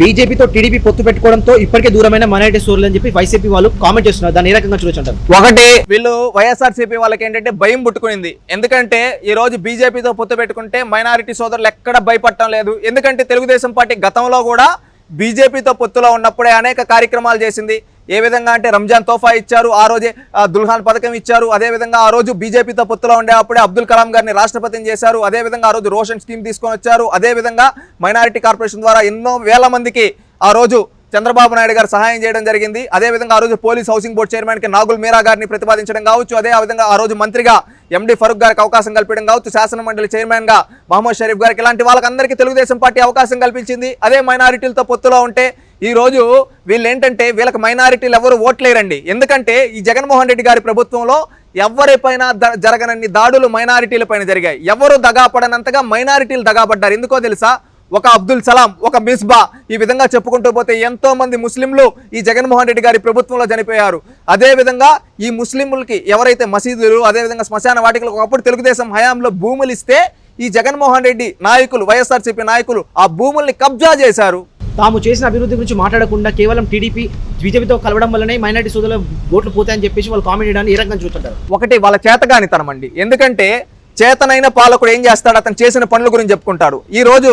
బీజేపీతో టీడీపీ పొత్తు పెట్టుకోవడంతో ఇప్పటికే దూరమైన మైనారిటీ సోర్లు అని చెప్పి వైసీపీ వాళ్ళు కామెంట్ చేస్తున్నారు. దాన్ని ఏ రకంగా చూడొచ్చు ఒకటి వీళ్ళు వైఎస్ఆర్సీపీ వాళ్ళకి ఏంటంటే భయం పుట్టుకునింది. ఎందుకంటే ఈ రోజు బీజేపీతో పొత్తు పెట్టుకుంటే మైనారిటీ సోదరులు ఎక్కడ భయపడటం లేదు. ఎందుకంటే తెలుగుదేశం పార్టీ గతంలో కూడా బీజేపీతో పొత్తులో ఉన్నప్పుడే అనేక కార్యక్రమాలు చేసింది. ఏ విధంగా అంటే రంజాన్ తోఫా ఇచ్చారు ఆ రోజే దుల్హాన్ పథకం ఇచ్చారు అదేవిధంగా ఆ రోజు బీజేపీతో పొత్తులో ఉండేటప్పుడే అబ్దుల్ కలాం గారిని రాష్ట్రపతిని చేశారు అదేవిధంగా ఆ రోజు రోషన్ స్కీమ్ తీసుకొని వచ్చారు అదేవిధంగా మైనారిటీ కార్పొరేషన్ ద్వారా ఎన్నో వేల మందికి ఆ రోజు చంద్రబాబు నాయుడు గారు సహాయం చేయడం జరిగింది. అదేవిధంగా ఆ రోజు పోలీస్ హౌసింగ్ బోర్డు చైర్మన్కి నాగుల్ మీరా గారిని ప్రతిపాదించడం కావచ్చు. అదే విధంగా ఆ రోజు మంత్రిగా ఎండి ఫరూక్ గారికి అవకాశం కల్పించడం కావచ్చు. శాసన మండలి చైర్మన్గా మహమ్మద్ షరీఫ్ గారికి ఇలాంటి వాళ్ళకందరికీ తెలుగుదేశం పార్టీ అవకాశం కల్పించింది. అదే మైనారిటీలతో పొత్తులో ఉంటే ఈ రోజు వీళ్ళు ఏంటంటే వీళ్ళకి మైనారిటీలు ఎవరు ఓట్లేరండి ఎందుకంటే ఈ జగన్మోహన్ రెడ్డి గారి ప్రభుత్వంలో ఎవరిపైన ద- జరగనన్ని దాడులు మైనారిటీల పైన జరిగాయి. ఎవరు దగాపడనంతగా మైనారిటీలు దగాపడ్డారు ఎందుకో తెలుసా? ఒక అబ్దుల్ సలాం ఒక మిస్బా ఈ విధంగా చెప్పుకుంటూ పోతే ఎంతో మంది ముస్లింలు ఈ జగన్మోహన్ రెడ్డి గారి ప్రభుత్వంలో చనిపోయారు. అదే విధంగా ఈ ముస్లింలకి ఎవరైతే మసీదులు అదే విధంగా శ్మశాన వాటికలకు ఒకప్పుడు తెలుగుదేశం హయాంలో భూములు ఇస్తే ఈ జగన్మోహన్ రెడ్డి నాయకులు వైఎస్ఆర్సీపీ నాయకులు ఆ భూముల్ని కబ్జా చేశారు. తాము చేసిన అభివృద్ధి గురించి మాట్లాడకుండా కేవలం టీడీపీ బీజేపీతో కలవడం వల్లనే మైనారిటీ సోదరుల ఓట్లు పోతాయని చెప్పేసి వాళ్ళు కామెంట్ చేయడానికి ఏ రకంగా చూస్తుంటారు. ఒకటి వాళ్ళ చేతగానితనం అండి. ఎందుకంటే చేతనైన పాలకుడు ఏం చేస్తాడు? అతను చేసిన పనుల గురించి చెప్పుకుంటాడు. ఈ రోజు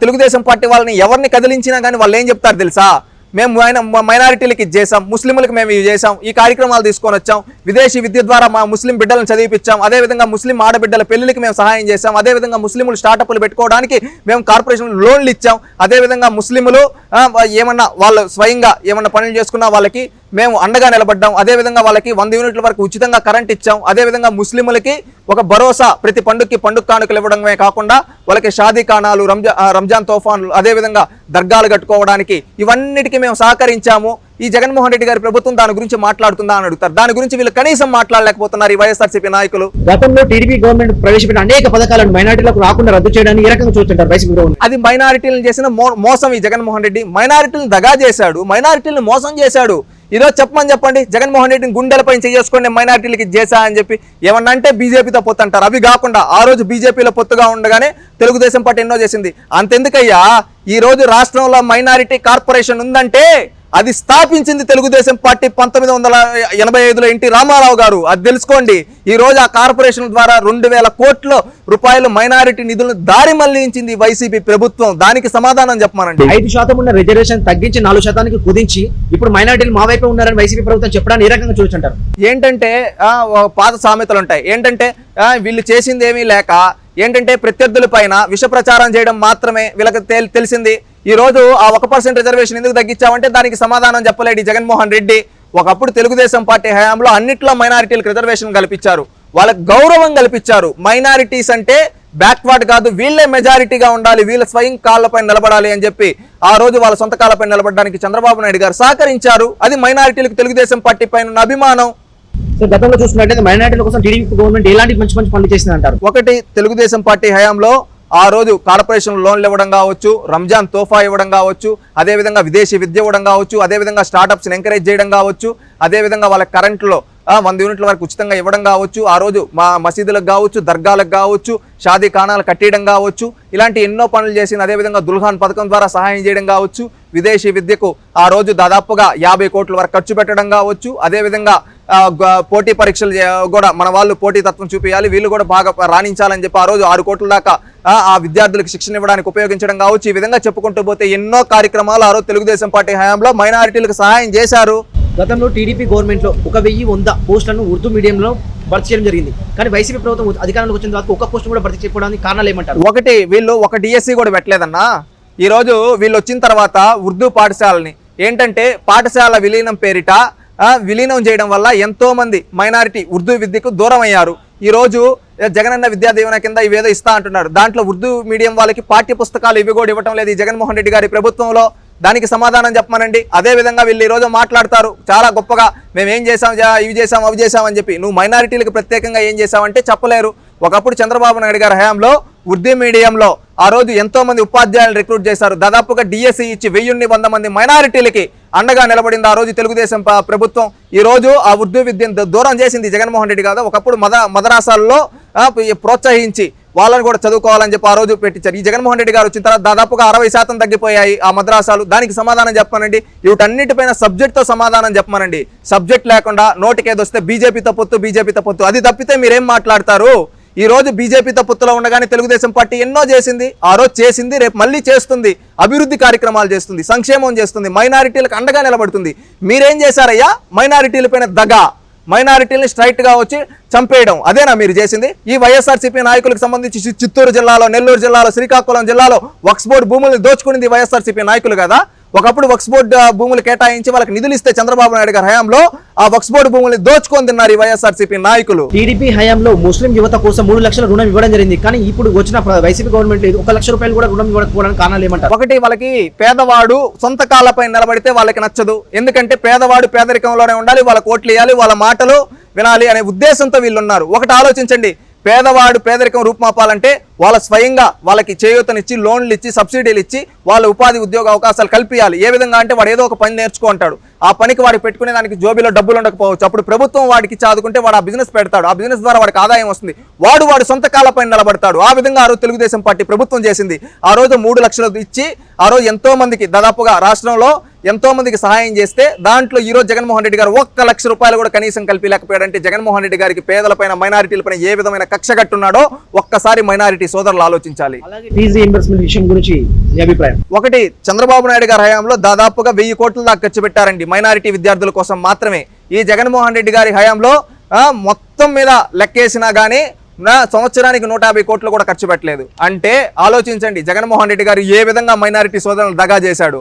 తెలుగుదేశం పార్టీ వాళ్ళని ఎవరిని కదిలించినా కానీ వాళ్ళు ఏం చెప్తారు తెలుసా? మేము ఆయన మైనారిటీలకి ఇది చేసాం ముస్లింలకు మేము ఇది చేసాం ఈ కార్యక్రమాలు తీసుకొని వచ్చాం విదేశీ విద్య ద్వారా మా ముస్లిం బిడ్డలను చదివిపించాం అదేవిధంగా ముస్లిం ఆడబిడ్డల పెళ్ళికి మేము సహాయం చేసాం అదేవిధంగా ముస్లింలు స్టార్టప్లు పెట్టుకోవడానికి మేము కార్పొరేషన్ లోన్లు ఇచ్చాం అదేవిధంగా ముస్లింలు ఏమన్నా వాళ్ళు స్వయంగా ఏమన్నా పనులు చేసుకున్నా వాళ్ళకి మేము అండగా నిలబడ్డాం. అదేవిధంగా వాళ్ళకి వంద యూనిట్ల వరకు ఉచితంగా కరెంట్ ఇచ్చాం. అదేవిధంగా ముస్లింలకి ఒక భరోసా ప్రతి పండుగకి పండుగ కానుకలు ఇవ్వడమే కాకుండా వాళ్ళకి షాదీ కానాలు రంజా రంజాన్ తోఫాన్లు అదేవిధంగా దర్గాలు కట్టుకోవడానికి ఇవన్నిటికీ మేము సహకరించాము. ఈ జగన్మోహన్ రెడ్డి గారి ప్రభుత్వం దాని గురించి మాట్లాడుతుందా అని అడుగుతారు. దాని గురించి వీళ్ళు కనీసం మాట్లాడలేకపోతున్నారు ఈ వైఎస్ఆర్సీపీ నాయకులు. గతంలో టీడీపీ గవర్నమెంట్ ప్రవేశపెట్టిన అనేక పథకాలను మైనారిటీలకు రాకుండా రద్దు చేయడానికి ఏ రకంగా చూస్తుంటారు వైసీపీ అది మైనారిటీలను చేసిన మోసం ఈ జగన్మోహన్ రెడ్డి. మైనారిటీలను దగా చేశాడు. మైనారిటీలను మోసం చేశాడు. ఈరోజు చెప్పమని చెప్పండి జగన్మోహన్ రెడ్డిని గుండెలపై చేసుకొని మైనారిటీలకి చేశా అని చెప్పి ఏమన్నా అంటే బీజేపీతో పొత్తు అంటారు అవి కాకుండా ఆ రోజు బీజేపీలో పొత్తుగా ఉండగానే తెలుగుదేశం పార్టీ ఎన్నో చేసింది. అంతెందుకయ్యా? ఈ రోజు రాష్ట్రంలో మైనారిటీ కార్పొరేషన్ ఉందంటే అది స్థాపించింది తెలుగుదేశం పార్టీ పంతొమ్మిది వందల ఎనభై ఐదులో ఎన్టీ రామారావు గారు. అది తెలుసుకోండి. ఈ రోజు ఆ కార్పొరేషన్ ద్వారా రెండు వేల కోట్ల రూపాయలు మైనారిటీ నిధులను దారి మళ్ళించింది వైసీపీ ప్రభుత్వం. దానికి సమాధానం చెప్పమనండి. ఐదు శాతం ఉన్న రిజర్వేషన్ తగ్గించి నాలుగు శాతానికి కుదించి ఇప్పుడు మైనారిటీలు మా వైపే ఉన్నారని వైసీపీ ప్రభుత్వం చెప్పడానికి ఏ రకంగా చూస్తుంటారు ఏంటంటే పాత సామెతలు ఉంటాయి. ఏంటంటే వీళ్ళు చేసింది ఏమీ లేక ఏంటంటే ప్రత్యర్థుల పైన విష ప్రచారం చేయడం మాత్రమే వీళ్ళకి తెలిసింది. ఈ రోజు ఆ ఒక పర్సెంట్ రిజర్వేషన్ ఎందుకు తగ్గించామంటే దానికి సమాధానం చెప్పలేడు జగన్మోహన్ రెడ్డి. ఒకప్పుడు తెలుగుదేశం పార్టీ హయాంలో అన్నిట్లో మైనారిటీలకు రిజర్వేషన్ కల్పించారు. వాళ్ళకి గౌరవం కల్పించారు. మైనారిటీస్ అంటే బ్యాక్వర్డ్ కాదు వీళ్ళే మెజారిటీగా ఉండాలి వీళ్ళ స్వయం కాళ్ళపై నిలబడాలి అని చెప్పి ఆ రోజు వాళ్ళ సొంత కాళ్ళపై నిలబడడానికి చంద్రబాబు నాయుడు గారు సహకరించారు. అది మైనారిటీలకు తెలుగుదేశం పార్టీ పైన ఉన్న అభిమానం. సో గతంలో చూసుకున్నట్లయితే మైనార్టీల కోసం టీడీపీ గవర్నమెంట్ ఎలాంటి మంచి మంచి పనులు చేసింది అంటారు ఒకటి తెలుగుదేశం పార్టీ హయాంలో ఆ రోజు కార్పొరేషన్ లోన్లు ఇవ్వడం కావచ్చు రంజాన్ తోఫా ఇవ్వడం కావచ్చు అదేవిధంగా విదేశీ విద్య ఇవ్వడం కావచ్చు అదేవిధంగా స్టార్టప్స్ని ఎంకరేజ్ చేయడం కావచ్చు అదేవిధంగా వాళ్ళ కరెంట్లో వంద యూనిట్ల వరకు ఉచితంగా ఇవ్వడం కావచ్చు ఆ రోజు మా మసీదులకు కావచ్చు దర్గాలకు కావచ్చు షాదీ ఖానాలు కట్టేయడం కావచ్చు ఇలాంటి ఎన్నో పనులు చేసింది. అదేవిధంగా దుల్హాన్ పథకం ద్వారా సహాయం చేయడం కావచ్చు విదేశీ విద్యకు ఆ రోజు దాదాపుగా యాభై కోట్ల వరకు ఖర్చు పెట్టడం కావచ్చు అదేవిధంగా పోటీ పరీక్షలు కూడా మన వాళ్ళు పోటీ తత్వం చూపించాలి వీళ్ళు కూడా బాగా రాణించాలని చెప్పి ఆ రోజు ఆరు కోట్ల దాకా ఆ, విద్యార్థులకు శిక్షణ ఇవ్వడానికి ఉపయోగించడం కావచ్చు. ఈ విధంగా చెప్పుకుంటూ పోతే ఎన్నో కార్యక్రమాలు ఆ రోజు తెలుగుదేశం పార్టీ హయాంలో మైనారిటీలకు సహాయం చేశారు. గతంలో టీడీపీ గవర్నమెంట్లో ఒక వెయ్యి వంద పోస్టులను ఉర్దూ మీడియంలో భర్తీ చేయడం జరిగింది. కానీ వైసీపీ ప్రభుత్వం అధికారంలోకి వచ్చిన తర్వాత ఒక పోస్ట్ కూడా భర్తీ చేయడానికి కారణాలు ఏమంటారు? ఒకటి వీళ్ళు ఒక డిఎస్సి కూడా పెట్టలేదన్నా? ఈరోజు వీళ్ళు వచ్చిన తర్వాత ఉర్దూ పాఠశాలని. ఏంటంటే పాఠశాల విలీనం పేరిట విలీనం చేయడం వల్ల ఎంతోమంది మైనారిటీ ఉర్దూ విద్యకు దూరం అయ్యారు ఈ రోజు జగనన్న విద్యా దీవెన కింద ఇవేదో ఇస్తా అంటున్నారు దాంట్లో ఉర్దూ మీడియం వాళ్ళకి పాఠ్య పుస్తకాలు ఇవి కూడా ఇవ్వటం లేదు. ఈ జగన్మోహన్ రెడ్డి గారి ప్రభుత్వంలో దానికి సమాధానం చెప్పమనండి. అదే విధంగా వీళ్ళు ఈరోజు రోజు మాట్లాడతారు. చాలా గొప్పగా మేము ఏం చేసాం జా- ఇవి చేసాం అవి చేసామని చెప్పి. నువ్వు మైనారిటీలకు ప్రత్యేకంగా ఏం చేసావంటే చెప్పలేరు. ఒకప్పుడు చంద్రబాబు నాయుడు గారి హయాంలో ఉర్దూ మీడియంలో ఆ రోజు ఎంతో మంది ఉపాధ్యాయులు రిక్రూట్ చేశారు. దాదాపుగా డిఎస్సి ఇచ్చి వెయ్యిన్ని వంద మంది మైనారిటీలకి అండగా నిలబడింది ఆ రోజు తెలుగుదేశం ప్రభుత్వం. ఈ రోజు ఆ ఉర్దూ విద్యను దూరం చేసింది జగన్మోహన్ రెడ్డి కాదు ఒకప్పుడు మద మదరాసాల్లో ప్రోత్సహించి వాళ్ళని కూడా చదువుకోవాలని చెప్పి ఆ రోజు పెట్టించారు. ఈ జగన్మోహన్ రెడ్డి గారు వచ్చిన తర్వాత దాదాపుగా అరవై శాతం తగ్గిపోయాయి ఆ మద్రాసాలు. దానికి సమాధానం చెప్పమనండి. వీటన్నిటిపైన సబ్జెక్ట్తో సమాధానం చెప్పమనండి. సబ్జెక్ట్ లేకుండా నోటికేదొస్తే బీజేపీతో పొత్తు బీజేపీతో పొత్తు. అది తప్పితే మీరేం మాట్లాడతారు? ఈ రోజు బీజేపీతో పొత్తులో ఉండగానే తెలుగుదేశం పార్టీ ఎన్నో చేసింది ఆ రోజు చేసింది రేపు మళ్ళీ చేస్తుంది అభివృద్ధి కార్యక్రమాలు చేస్తుంది సంక్షేమం చేస్తుంది మైనారిటీలకు అండగా నిలబడుతుంది. మీరేం చేశారయ్యా? మైనారిటీలపైన దగ మైనారిటీని స్ట్రైట్గా వచ్చి చంపేయడం. అదేనా మీరు చేసింది? ఈ వైఎస్ఆర్సీపీ నాయకులకు సంబంధించి చిత్తూరు జిల్లాలో నెల్లూరు జిల్లాలో శ్రీకాకుళం జిల్లాలో వక్స్ బోర్డు భూములను దోచుకునింది వైఎస్ఆర్సీపీ నాయకులు కదా. ఒకప్పుడు వక్స్ బోర్డు భూములు కేటాయించి వాళ్ళకి నిధులు ఇస్తే చంద్రబాబు నాయుడు గారి హయాంలో ఆ వక్స్ బోర్డు భూముల్ని దోచుకొని తిన్నారు ఈ వైఎస్ఆర్సీపీ నాయకులు. టీడీపీ హయాంలో ముస్లిం యువత కోసం మూడు లక్షల రుణం ఇవ్వడం జరిగింది. కానీ ఇప్పుడు వచ్చిన వైసీపీ గవర్నమెంట్ ఒక లక్ష రూపాయలు కూడా రుణం ఇవ్వకపోవడానికి కారణాలు ఏమంటారు? ఒకటి వాళ్ళకి పేదవాడు సొంత కాళ్ళపై నిలబడితే వాళ్ళకి నచ్చదు. ఎందుకంటే పేదవాడు పేదరికంలోనే ఉండాలి వాళ్ళ కోట్లు ఇవ్వాలి వాళ్ళ మాటలు వినాలి అనే ఉద్దేశంతో వీళ్ళు ఉన్నారు. ఒకటి ఆలోచించండి. పేదవాడు పేదరికం రూపుమాపాలంటే వాళ్ళ స్వయంగా వాళ్ళకి చేయూతనిచ్చి లోన్లు ఇచ్చి సబ్సిడీలు ఇచ్చి వాళ్ళ ఉపాధి ఉద్యోగ అవకాశాలు కల్పించాలి ఏ విధంగా అంటే వాడు ఏదో ఒక పని నేర్చుకుంటాడు ఆ పనికి వాడికి పెట్టుకునే దానికి జోబీలో డబ్బులు ఉండకపోవచ్చు. అప్పుడు ప్రభుత్వం వాడికి చదువుకుంటే వాడు ఆ బిజినెస్ పెడతాడు. ఆ బిజినెస్ ద్వారా వాడికి ఆదాయం వస్తుంది. వాడు వాడు సొంత కాళ్ళపై నిలబడతాడు. ఆ విధంగా ఆ రోజు తెలుగుదేశం పార్టీ ప్రభుత్వం చేసింది. ఆ రోజు మూడు లక్షలు ఇచ్చి ఆ రోజు ఎంతో మందికి దాదాపుగా రాష్ట్రంలో ఎంతో మందికి సహాయం చేస్తే దాంట్లో ఈ రోజు జగన్మోహన్ రెడ్డి గారు ఒక్క లక్ష రూపాయలు కూడా కనీసం కలిపిలేకపోయాడంటే జగన్మోహన్ రెడ్డి గారికి పేదలపైన మైనారిటీలపైన ఏ విధమైన కక్ష కట్టున్నాడో ఒక్కసారి మైనారిటీ సోదరులు ఆలోచించాలి. విషయం గురించి అభిప్రాయం? ఒకటి చంద్రబాబు నాయుడు గారి హయాంలో దాదాపుగా వెయ్యి కోట్ల దాకా ఖర్చు పెట్టారండి మైనారిటీ విద్యార్థుల కోసం మాత్రమే. ఈ జగన్మోహన్ రెడ్డి గారి హయాంలో మొత్తం మీద లెక్కేసినా కానీ నా సంవత్సరానికి నూట యాభై కోట్లు కూడా ఖర్చు పెట్టలేదు. అంటే ఆలోచించండి జగన్మోహన్ రెడ్డి గారు ఏ విధంగా మైనారిటీ సోదరులు దగా చేశాడు?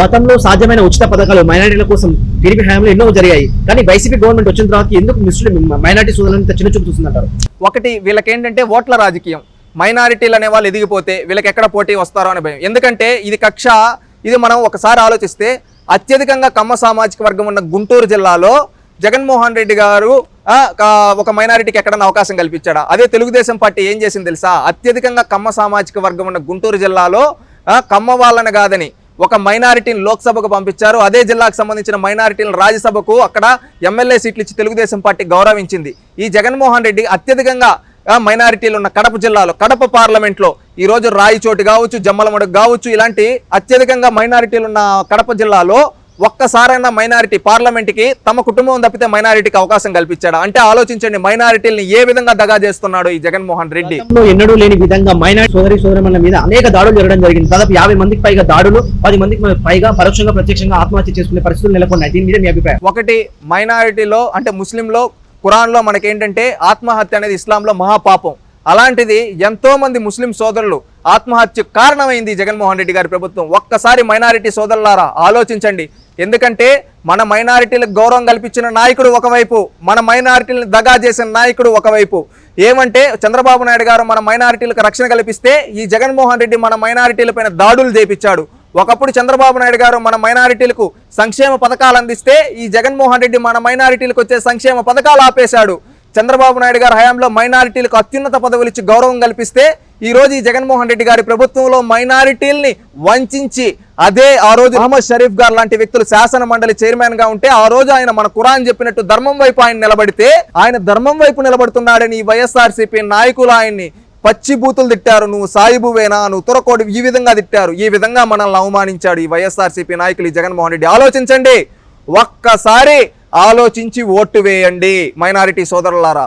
గతంలో సాధ్యమైన ఉచిత పథకాలు మైనారిటీల కోసం టీడీపీ హయాంలో ఎన్నో జరిగాయి. కానీ వైసీపీ గవర్నమెంట్ వచ్చిన తర్వాత ఎందుకు ముస్లిం మైనారిటీ సోదరులను చిన్న చూపు చూస్తుందంటారు? ఒకటి వీళ్ళకేంటంటే ఓట్ల రాజకీయం. మైనారిటీలు అనే వాళ్ళు ఎదిగిపోతే వీళ్ళకి ఎక్కడ పోటీ వస్తారో అనే భయం. ఎందుకంటే ఇది కక్ష ఇది మనం ఒకసారి ఆలోచిస్తే అత్యధికంగా కమ్మ సామాజిక వర్గం ఉన్న గుంటూరు జిల్లాలో జగన్మోహన్ రెడ్డి గారు ఒక మైనారిటీకి ఎక్కడన్నా అవకాశం కల్పించాడా? అదే తెలుగుదేశం పార్టీ ఏం చేసింది తెలుసా? అత్యధికంగా కమ్మ సామాజిక వర్గం ఉన్న గుంటూరు జిల్లాలో కమ్మ వాళ్ళని కాదని ఒక మైనారిటీని లోక్సభకు పంపించారు. అదే జిల్లాకు సంబంధించిన మైనారిటీలను రాజ్యసభకు అక్కడ ఎమ్మెల్యే సీట్లు ఇచ్చి తెలుగుదేశం పార్టీ గౌరవించింది. ఈ జగన్మోహన్ రెడ్డి అత్యధికంగా మైనారిటీలు ఉన్న కడప జిల్లాలో కడప పార్లమెంట్లో ఈ రోజు రాయిచోటు కావచ్చు జమ్మలమడుగు కావచ్చు ఇలాంటి అత్యధికంగా మైనారిటీలు ఉన్న కడప జిల్లాలో ఒక్కసారైనా మైనారిటీ పార్లమెంట్కి తమ కుటుంబం తప్పితే మైనారిటీకి అవకాశం కల్పించాడు? అంటే ఆలోచించండి మైనారిటీలని ఏ విధంగా దగా చేస్తున్నాడు ఈ జగన్మోహన్ రెడ్డి? ఎన్నడూ లేని విధంగా మైనారిటీ సోదరి సోదరుల మీద అనేక దాడులు జరగడం జరిగింది. దాదాపు యాభై మందికి పైగా దాడులు పది మందికి పైగా పరోక్షంగా ప్రత్యక్షంగా ఆత్మహత్య చేసుకునే పరిస్థితులు నెలకొన్నాయి. దీని మీద మీ అభిప్రాయం? ఒకటి మైనారిటీలో అంటే ముస్లింలో ఖురాన్లో మనకేంటంటే ఆత్మహత్య అనేది ఇస్లాంలో మహాపాపం. అలాంటిది ఎంతో మంది ముస్లిం సోదరులు ఆత్మహత్య కారణమైంది జగన్మోహన్ రెడ్డి గారి ప్రభుత్వం. ఒక్కసారి మైనారిటీ సోదరులారా ఆలోచించండి. ఎందుకంటే మన మైనారిటీలకు గౌరవం కల్పించిన నాయకుడు ఒకవైపు మన మైనారిటీలను దగా చేసిన నాయకుడు ఒకవైపు. ఏమంటే చంద్రబాబు నాయుడు గారు మన మైనారిటీలకు రక్షణ కల్పిస్తే ఈ జగన్మోహన్ రెడ్డి మన మైనారిటీలపైన దాడులు చేపించాడు. ఒకప్పుడు చంద్రబాబు నాయుడు గారు మన మైనారిటీలకు సంక్షేమ పథకాలు అందిస్తే ఈ జగన్మోహన్ రెడ్డి మన మైనారిటీలకు వచ్చే సంక్షేమ పథకాలు ఆపేశాడు. చంద్రబాబు నాయుడు గారి హయాంలో మైనారిటీలకు అత్యున్నత పదవులు ఇచ్చి గౌరవం కల్పిస్తే ఈ రోజు ఈ జగన్మోహన్ రెడ్డి గారి ప్రభుత్వంలో మైనారిటీల్ని వంచించి అదే ఆ రోజు అహ్మద్ షరీఫ్ గారు లాంటి వ్యక్తులు శాసన మండలి చైర్మన్గా ఉంటే ఆ రోజు ఆయన మన కురాన్ చెప్పినట్టు ధర్మం వైపు ఆయన నిలబడితే ఆయన ధర్మం వైపు నిలబడుతున్నాడని ఈ వైఎస్ఆర్సీపీ నాయకులు ఆయన్ని పచ్చి బూతులు తిట్టారు నువ్వు సాయిబువేనా? నువ్వు తురకోడు ఈ విధంగా తిట్టారు. ఈ విధంగా మనల్ని అవమానించాడు ఈ వైఎస్ఆర్సీపీ నాయకులు ఈ జగన్మోహన్ రెడ్డి. ఆలోచించండి. ఒక్కసారి ఆలోచించి ఓటు వేయండి మైనారిటీ సోదరులారా.